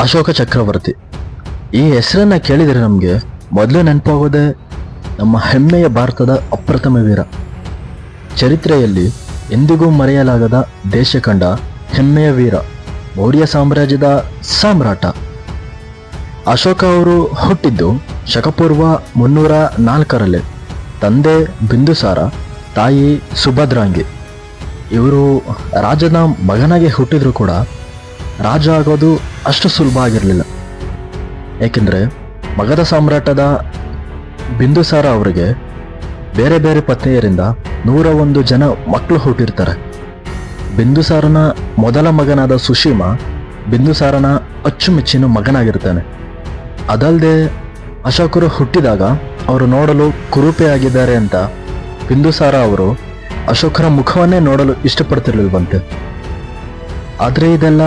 ಅಶೋಕ ಚಕ್ರವರ್ತಿ. ಈ ಹೆಸರನ್ನ ಕೇಳಿದರೆ ನಮಗೆ ಮೊದಲು ನೆನಪಾಗೋದೇ ನಮ್ಮ ಹೆಮ್ಮೆಯ ಭಾರತದ ಅಪ್ರಥಮ ವೀರ. ಚರಿತ್ರೆಯಲ್ಲಿ ಎಂದಿಗೂ ಮರೆಯಲಾಗದ ದೇಶ ಕಂಡ ಹೆಮ್ಮೆಯ ವೀರ, ಮೌರ್ಯ ಸಾಮ್ರಾಜ್ಯದ ಸಾಮ್ರಾಟ. ಅಶೋಕ ಅವರು ಹುಟ್ಟಿದ್ದು ಶಕಪೂರ್ವ ಮುನ್ನೂರ ನಾಲ್ಕರಲ್ಲಿ. ತಂದೆ ಬಿಂದುಸಾರ, ತಾಯಿ ಸುಭದ್ರಾಂಗಿ. ಇವರು ರಾಜನ ಮಗನಾಗೆ ಹುಟ್ಟಿದ್ರು ಕೂಡ ರಾಜ ಆಗೋದು ಅಷ್ಟು ಸುಲಭ ಆಗಿರಲಿಲ್ಲ. ಏಕೆಂದರೆ ಮಗಧ ಸಾಮ್ರಾಟದ ಬಿಂದುಸಾರ ಅವರಿಗೆ ಬೇರೆ ಬೇರೆ ಪತ್ನಿಯರಿಂದ ನೂರ ಒಂದು ಜನ ಮಕ್ಕಳು ಹುಟ್ಟಿರ್ತಾರೆ. ಬಿಂದುಸಾರನ ಮೊದಲ ಮಗನಾದ ಸುಶೀಮ ಬಿಂದುಸಾರನ ಅಚ್ಚುಮೆಚ್ಚಿನ ಮಗನಾಗಿರ್ತಾನೆ. ಅದಲ್ಲದೆ ಅಶೋಕರು ಹುಟ್ಟಿದಾಗ ಅವರು ನೋಡಲು ಕುರೂಪೆಯಾಗಿದ್ದಾರೆ ಅಂತ ಬಿಂದುಸಾರ ಅವರು ಅಶೋಕರ ಮುಖವನ್ನೇ ನೋಡಲು ಇಷ್ಟಪಡ್ತಿರ್ಲಿಲ್ವಂತೆ. ಆದರೆ ಇದೆಲ್ಲ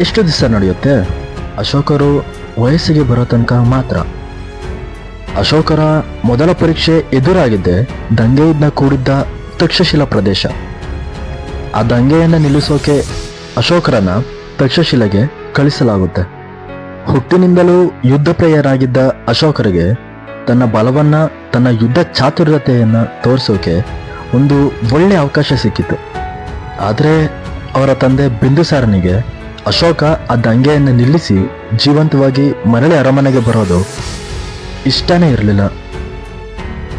ಎಷ್ಟು ದಿವಸ ನಡೆಯುತ್ತೆ? ಅಶೋಕರು ವಯಸ್ಸಿಗೆ ಬರೋ ತನಕ ಮಾತ್ರ. ಅಶೋಕರ ಮೊದಲ ಪರೀಕ್ಷೆ ಎದುರಾಗಿದ್ದೆ ದಂಗೆಯಿಂದ ಕೂಡಿದ್ದ ತಕ್ಷಶಿಲಾ ಪ್ರದೇಶ. ಆ ದಂಗೆಯನ್ನು ನಿಲ್ಲಿಸೋಕೆ ಅಶೋಕರನ್ನ ತಕ್ಷಶಿಲೆಗೆ ಕಳಿಸಲಾಗುತ್ತೆ. ಹುಟ್ಟಿನಿಂದಲೂ ಯುದ್ಧ ಪ್ರಿಯರಾಗಿದ್ದ ಅಶೋಕರಿಗೆ ತನ್ನ ಬಲವನ್ನ, ತನ್ನ ಯುದ್ಧ ಚಾತುರ್ಯತೆಯನ್ನು ತೋರಿಸೋಕೆ ಒಂದು ಒಳ್ಳೆಯ ಅವಕಾಶ ಸಿಕ್ಕಿತು ಆದರೆ ಅವರ ತಂದೆ ಬಿಂದುಸಾರನಿಗೆ ಅಶೋಕ ಆ ದಂಗೆಯನ್ನು ನಿಲ್ಲಿಸಿ ಜೀವಂತವಾಗಿ ಮರಳಿ ಅರಮನೆಗೆ ಬರೋದು ಇಷ್ಟನೇ ಇರಲಿಲ್ಲ.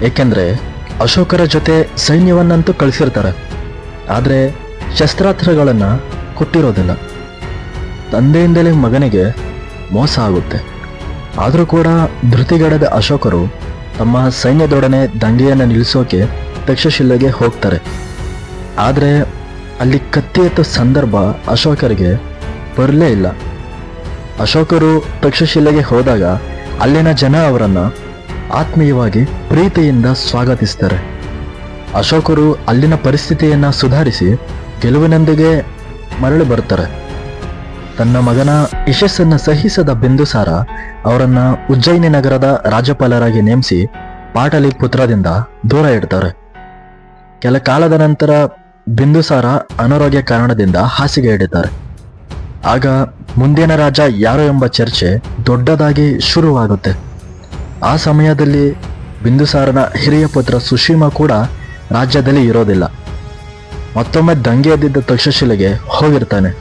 ಏಕೆಂದರೆ ಅಶೋಕರ ಜೊತೆ ಸೈನ್ಯವನ್ನಂತೂ ಕಳಿಸಿರ್ತಾರೆ. ಆದರೆ ಶಸ್ತ್ರಾಸ್ತ್ರಗಳನ್ನು ಕೊಟ್ಟಿರೋದಿಲ್ಲ. ತಂದೆಯಿಂದಲೇ ಮಗನಿಗೆ ಮೋಸ ಆಗುತ್ತೆ. ಆದರೂ ಕೂಡ ಧೃತಿಗಡದ ಅಶೋಕರು ತಮ್ಮ ಸೈನ್ಯದೊಡನೆ ದಂಗೆಯನ್ನು ನಿಲ್ಲಿಸೋಕೆ ತಕ್ಷಶಿಲೆಗೆ ಹೋಗ್ತಾರೆ. ಆದರೆ ಅಲ್ಲಿ ಕತ್ತಿ ಎತ್ತೋ ಸಂದರ್ಭ ಅಶೋಕರಿಗೆ ಬರಲೇ ಇಲ್ಲ. ಅಶೋಕರು ತಕ್ಷಶಿಲೆಗೆ ಹೋದಾಗ ಅಲ್ಲಿನ ಜನ ಅವರನ್ನು ಆತ್ಮೀಯವಾಗಿ ಪ್ರೀತಿಯಿಂದ ಸ್ವಾಗತಿಸ್ತಾರೆ ಅಶೋಕರು ಅಲ್ಲಿನ ಪರಿಸ್ಥಿತಿಯನ್ನು ಸುಧಾರಿಸಿ ಗೆಲುವಿನೊಂದಿಗೆ ಮರಳಿ ಬರ್ತಾರೆ ತನ್ನ ಮಗನ ಯಶಸ್ಸನ್ನು ಸಹಿಸದ ಬಿಂದುಸಾರ ಅವರನ್ನು ಉಜ್ಜಯಿನಿ ನಗರದ ರಾಜ್ಯಪಾಲರಾಗಿ ನೇಮಿಸಿ ಪಾಟಲಿಪುತ್ರದಿಂದ ದೂರ ಇಡ್ತಾರೆ. ಕೆಲ ಕಾಲದ ನಂತರ ಬಿಂದುಸಾರ ಅನಾರೋಗ್ಯ ಕಾರಣದಿಂದ ಹಾಸಿಗೆ ಹಿಡಿತಾರೆ. ಆಗ ಮುಂದಿನ ರಾಜ ಯಾರು ಎಂಬ ಚರ್ಚೆ ದೊಡ್ಡದಾಗಿ ಶುರುವಾಗುತ್ತೆ. ಆ ಸಮಯದಲ್ಲಿ ಬಿಂದುಸಾರನ ಹಿರಿಯ ಪುತ್ರ ಸುಶೀಮಾ ಕೂಡ ರಾಜ್ಯದಲ್ಲಿ ಇರೋದಿಲ್ಲ. ಮತ್ತೊಮ್ಮೆ ದಂಗೆ ಎದ್ದಿದ್ದ ತಕ್ಷಶಿಲೆಗೆ ಹೋಗಿರ್ತಾನೆ.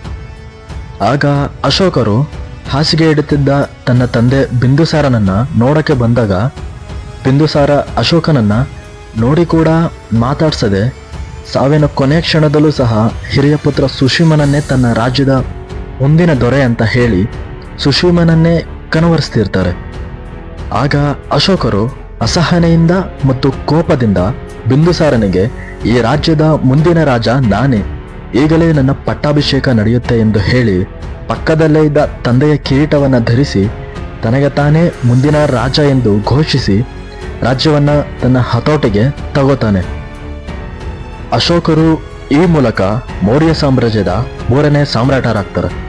ಆಗ ಅಶೋಕರು ಹಾಸಿಗೆ ಇಡುತ್ತಿದ್ದ ತನ್ನ ತಂದೆ ಬಿಂದುಸಾರನನ್ನ ನೋಡಕ್ಕೆ ಬಂದಾಗ ಬಿಂದುಸಾರ ಅಶೋಕನನ್ನ ನೋಡಿ ಕೂಡ ಮಾತಾಡ್ಸದೆ ಸಾವಿನ ಕೊನೆ ಕ್ಷಣದಲ್ಲೂ ಸಹ ಹಿರಿಯ ಪುತ್ರ ಸುಶೀಮನನ್ನೇ ತನ್ನ ರಾಜ್ಯದ ಮುಂದಿನ ದೊರೆ ಅಂತ ಹೇಳಿ ಸುಶೀಮನನ್ನೇ ಕನವರಿಸ್ತಿರ್ತಾರೆ. ಆಗ ಅಶೋಕರು ಅಸಹನೆಯಿಂದ ಮತ್ತು ಕೋಪದಿಂದ ಬಿಂದುಸಾರನಿಗೆ, ಈ ರಾಜ್ಯದ ಮುಂದಿನ ರಾಜ ನಾನೇ. ಈಗಲೇ ನನ್ನ ಪಟ್ಟಾಭಿಷೇಕ ನಡೆಯುತ್ತೆ ಎಂದು ಹೇಳಿ ಪಕ್ಕದಲ್ಲೇ ಇದ್ದ ತಂದೆಯ ಕಿರೀಟವನ್ನು ಧರಿಸಿ, ತನಗೆ ತಾನೇ ಮುಂದಿನ ರಾಜ ಎಂದು ಘೋಷಿಸಿ ರಾಜ್ಯವನ್ನ ತನ್ನ ಹತೋಟಿಗೆ ತಗೋತಾನೆ. ಅಶೋಕರು ಈ ಮೂಲಕ ಮೌರ್ಯ ಸಾಮ್ರಾಜ್ಯದ ಮೂರನೇ ಸಾಮ್ರಾಟರಾಗ್ತಾರೆ.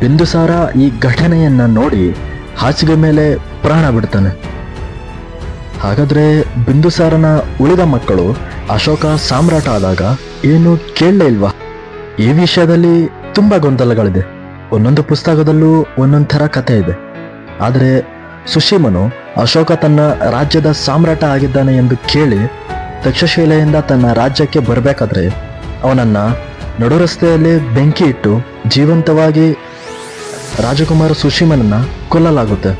ಬಿಂದುಸಾರ ಈ ಘಟನೆಯನ್ನ ನೋಡಿ ಹಾಸಿಗೆ ಮೇಲೆ ಪ್ರಾಣ ಬಿಡ್ತಾನೆ. ಹಾಗಾದ್ರೆ ಬಿಂದುಸಾರನ ಉಳಿದ ಮಕ್ಕಳು ಅಶೋಕ ಸಾಮ್ರಾಟ ಆದಾಗ ಏನು ಕೇಳಲೇ ಇಲ್ವಾ? ಈ ವಿಷಯದಲ್ಲಿ ತುಂಬಾ ಗೊಂದಲಗಳಿದೆ. ಒಂದೊಂದು ಪುಸ್ತಕದಲ್ಲೂ ಒಂದೊಂದು ಥರ ಕಥೆ ಇದೆ. ಆದರೆ ಸುಶೀಮನು ಅಶೋಕ ತನ್ನ ರಾಜ್ಯದ ಸಾಮ್ರಾಟ ಆಗಿದ್ದಾನೆ ಎಂದು ಕೇಳಿ ತಕ್ಷಶಿಲೆಯಿಂದ ತನ್ನ ರಾಜ್ಯಕ್ಕೆ ಬರಬೇಕಾದ್ರೆ ಅವನನ್ನ ನಡು ರಸ್ತೆಯಲ್ಲಿ ಬೆಂಕಿ ಇಟ್ಟು ಜೀವಂತವಾಗಿ ರಾಜಕುಮಾರ ಸುಶೀಮನನ್ನ ಕೊಲ್ಲಲಾಗುತ್ತೆ.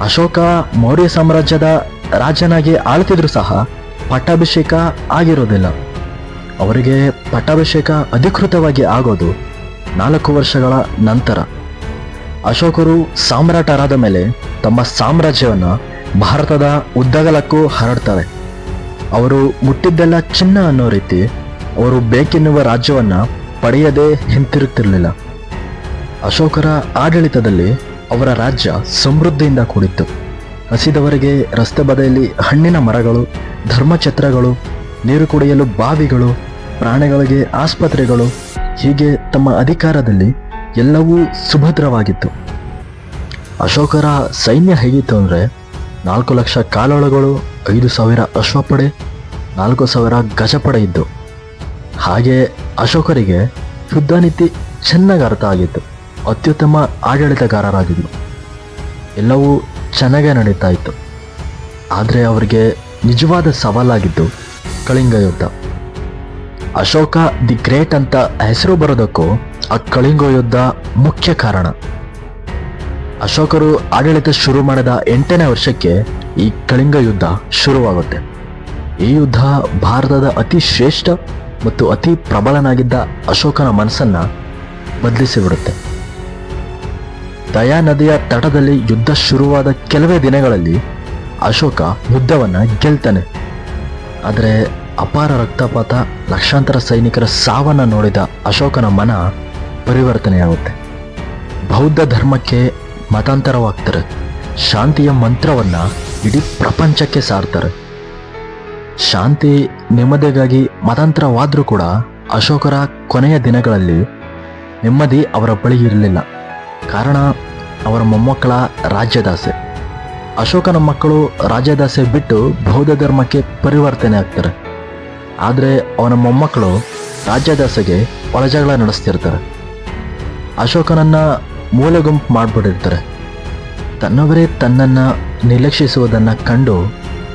ಅಶೋಕ ಮೌರ್ಯ ಸಾಮ್ರಾಜ್ಯದ ರಾಜನಾಗಿ ಆಳ್ತಿದ್ರು ಸಹ ಪಟ್ಟಾಭಿಷೇಕ ಆಗಿರೋದಿಲ್ಲ. ಅವರಿಗೆ ಪಟ್ಟಾಭಿಷೇಕ ಅಧಿಕೃತವಾಗಿ ಆಗೋದು ನಾಲ್ಕು ವರ್ಷಗಳ ನಂತರ. ಅಶೋಕರು ಸಾಮ್ರಾಟರಾದ ಮೇಲೆ ತಮ್ಮ ಸಾಮ್ರಾಜ್ಯವನ್ನು ಭಾರತದ ಉದ್ದಗಲಕ್ಕೂ ಹರಡ್ತಾರೆ. ಅವರು ಮುಟ್ಟಿದ್ದೆಲ್ಲ ಚಿನ್ನ ಅನ್ನೋ ರೀತಿ ಅವರು ಬೇಕೆನ್ನುವ ರಾಜ್ಯವನ್ನು ಪಡೆಯದೇ ಹಿಂತಿರುಗ್ತಿರ್ಲಿಲ್ಲ. ಅಶೋಕರ ಆಡಳಿತದಲ್ಲಿ ಅವರ ರಾಜ್ಯ ಸಮೃದ್ಧಿಯಿಂದ ಕೂಡಿತ್ತು. ಹಸಿದವರಿಗೆ ರಸ್ತೆ ಬದಿಯಲ್ಲಿ ಹಣ್ಣಿನ ಮರಗಳು, ಧರ್ಮಛತ್ರಗಳು, ನೀರು ಕುಡಿಯಲು ಬಾವಿಗಳು, ಪ್ರಾಣಿಗಳಿಗೆ ಆಸ್ಪತ್ರೆಗಳು, ಹೀಗೆ ತಮ್ಮ ಅಧಿಕಾರದಲ್ಲಿ ಎಲ್ಲವೂ ಸುಭದ್ರವಾಗಿತ್ತು. ಅಶೋಕರ ಸೈನ್ಯ ಹೇಗಿತ್ತು ಅಂದರೆ, ನಾಲ್ಕು ಲಕ್ಷ ಕಾಲೊಳಗಳು, ಐದು ಸಾವಿರ ಅಶ್ವಪಡೆ, ನಾಲ್ಕು ಸಾವಿರ ಗಜಪಡೆ ಇದ್ದು. ಹಾಗೆ ಅಶೋಕರಿಗೆ ಶುದ್ಧ ನೀತಿ ಚೆನ್ನಾಗಿ ಅರ್ಥ ಆಗಿತ್ತು. ಅತ್ಯುತ್ತಮ ಆಡಳಿತಗಾರರಾಗಿದ್ದರು. ಎಲ್ಲವೂ ಚೆನ್ನಾಗೇ ನಡೀತಾ ಇತ್ತು. ಆದರೆ ಅವರಿಗೆ ನಿಜವಾದ ಸವಾಲಾಗಿದ್ದು ಕಳಿಂಗ ಯುದ್ಧ ಅಶೋಕ ದಿ ಗ್ರೇಟ್ ಅಂತ ಹೆಸರು ಬರೋದಕ್ಕೂ ಆ ಕಳಿಂಗ ಯುದ್ಧ ಮುಖ್ಯ ಕಾರಣ. ಅಶೋಕರು ಆಡಳಿತ ಶುರು ಮಾಡಿದ ಎಂಟನೇ ವರ್ಷಕ್ಕೆ ಈ ಕಳಿಂಗ ಯುದ್ಧ ಶುರುವಾಗುತ್ತೆ. ಈ ಯುದ್ಧ ಭಾರತದ ಅತಿ ಶ್ರೇಷ್ಠ ಮತ್ತು ಅತಿ ಪ್ರಬಲನಾಗಿದ್ದ ಅಶೋಕನ ಮನಸ್ಸನ್ನು ಬದಲಿಸಿಬಿಡುತ್ತೆ. ದಯಾ ನದಿಯ ತಟದಲ್ಲಿ ಯುದ್ಧ ಶುರುವಾದ ಕೆಲವೇ ದಿನಗಳಲ್ಲಿ ಅಶೋಕ ಯುದ್ಧವನ್ನು ಗೆಲ್ತಾನೆ. ಆದರೆ ಅಪಾರ ರಕ್ತಪಾತ, ಲಕ್ಷಾಂತರ ಸೈನಿಕರ ಸಾವನ್ನು ನೋಡಿದ ಅಶೋಕನ ಮನ ಪರಿವರ್ತನೆಯಾಗುತ್ತೆ. ಬೌದ್ಧ ಧರ್ಮಕ್ಕೆ ಮತಾಂತರವಾಗ್ತಾರೆ. ಶಾಂತಿಯ ಮಂತ್ರವನ್ನು ಇಡೀ ಪ್ರಪಂಚಕ್ಕೆ ಸಾರ್ತಾರೆ. ಶಾಂತಿ ನೆಮ್ಮದಿಗಾಗಿ ಮತಾಂತರವಾದರೂ ಕೂಡ ಅಶೋಕರ ಕೊನೆಯ ದಿನಗಳಲ್ಲಿ ನೆಮ್ಮದಿ ಅವರ ಬಳಿ ಇರಲಿಲ್ಲ. ಕಾರಣ ಅವರ ಮೊಮ್ಮಕ್ಕಳ ರಾಜ್ಯದಾಸೆ. ಅಶೋಕನ ಮಕ್ಕಳು ರಾಜ್ಯದಾಸೆ ಬಿಟ್ಟು ಬೌದ್ಧ ಧರ್ಮಕ್ಕೆ ಪರಿವರ್ತನೆ ಆಗ್ತಾರೆ. ಆದರೆ ಅವನ ಮೊಮ್ಮಕ್ಕಳು ರಾಜ್ಯದಾಸೆಗೆ ಒಳಜಗಳ ನಡೆಸ್ತಿರ್ತಾರೆ. ಅಶೋಕನನ್ನು ಮೂಲೆ ಗುಂಪು ಮಾಡಿಬಿಟ್ಟಿರ್ತಾರೆ. ತನ್ನವರೇ ತನ್ನನ್ನು ನಿರ್ಲಕ್ಷಿಸುವುದನ್ನು ಕಂಡು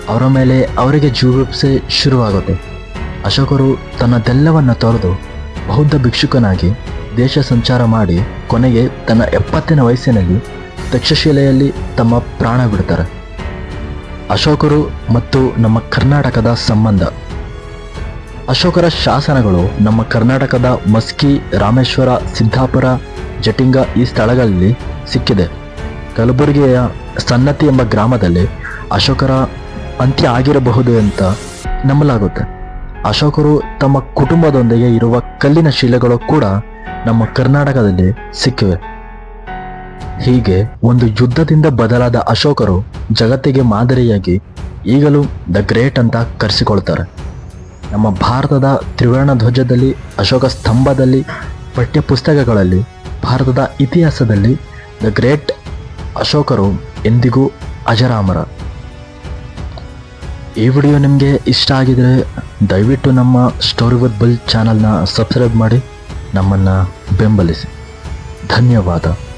ಅವರ ಮೇಲೆ ಅವರಿಗೆ ಜೀವಪ್ಸೆ ಶುರುವಾಗುತ್ತೆ. ಅಶೋಕರು ತನ್ನದೆಲ್ಲವನ್ನು ತೊರೆದು ಬೌದ್ಧ ಭಿಕ್ಷುಕನಾಗಿ ದೇಶ ಸಂಚಾರ ಮಾಡಿ ಕೊನೆಗೆ ತನ್ನ ಎಪ್ಪತ್ತನೇ ವಯಸ್ಸಿನಲ್ಲಿ ತಕ್ಷಶಿಲೆಯಲ್ಲಿ ತಮ್ಮ ಪ್ರಾಣ ಬಿಡ್ತಾರೆ. ಅಶೋಕರು ಮತ್ತು ನಮ್ಮ ಕರ್ನಾಟಕದ ಸಂಬಂಧ. ಅಶೋಕರ ಶಾಸನಗಳು ನಮ್ಮ ಕರ್ನಾಟಕದ ಮಸ್ಕಿ, ರಾಮೇಶ್ವರ, ಸಿದ್ದಾಪುರ, ಜಟಿಂಗ ಈ ಸ್ಥಳಗಳಲ್ಲಿ ಸಿಕ್ಕಿದೆ. ಕಲಬುರಗಿಯ ಸನ್ನತಿ ಎಂಬ ಗ್ರಾಮದಲ್ಲಿ ಅಶೋಕರ ಅಂತ್ಯ ಆಗಿರಬಹುದು ಅಂತ ನಂಬಲಾಗುತ್ತೆ. ಅಶೋಕರು ತಮ್ಮ ಕುಟುಂಬದೊಂದಿಗೆ ಇರುವ ಕಲ್ಲಿನ ಶಿಲೆಗಳು ಕೂಡ ನಮ್ಮ ಕರ್ನಾಟಕದಲ್ಲಿ ಸಿಕ್ಕಿವೆ. ಹೀಗೆ ಒಂದು ಯುದ್ಧದಿಂದ ಬದಲಾದ ಅಶೋಕರು ಜಗತ್ತಿಗೆ ಮಾದರಿಯಾಗಿ ಈಗಲೂ ದ ಗ್ರೇಟ್ ಅಂತ ಕರೆಸಿಕೊಳ್ತಾರೆ. ನಮ್ಮ ಭಾರತದ ತ್ರಿವರ್ಣ ಧ್ವಜದಲ್ಲಿ ಅಶೋಕ ಸ್ತಂಭದಲ್ಲಿ, ಪಠ್ಯಪುಸ್ತಕಗಳಲ್ಲಿ, ಭಾರತದ ಇತಿಹಾಸದಲ್ಲಿ ದ ಗ್ರೇಟ್ ಅಶೋಕರು ಎಂದಿಗೂ ಅಜರಾಮರ. ಈ ವಿಡಿಯೋ ನಿಮಗೆ ಇಷ್ಟ ಆಗಿದರೆ ದಯವಿಟ್ಟು ನಮ್ಮ ಸ್ಟೋರಿ ವಿತ್ ಬುಲ್ ಚಾನಲ್ನ ಸಬ್ಸ್ಕ್ರೈಬ್ ಮಾಡಿ. ನಮ್ಮನ್ನು ಬೆಂಬಲಿಸಿ. ಧನ್ಯವಾದ.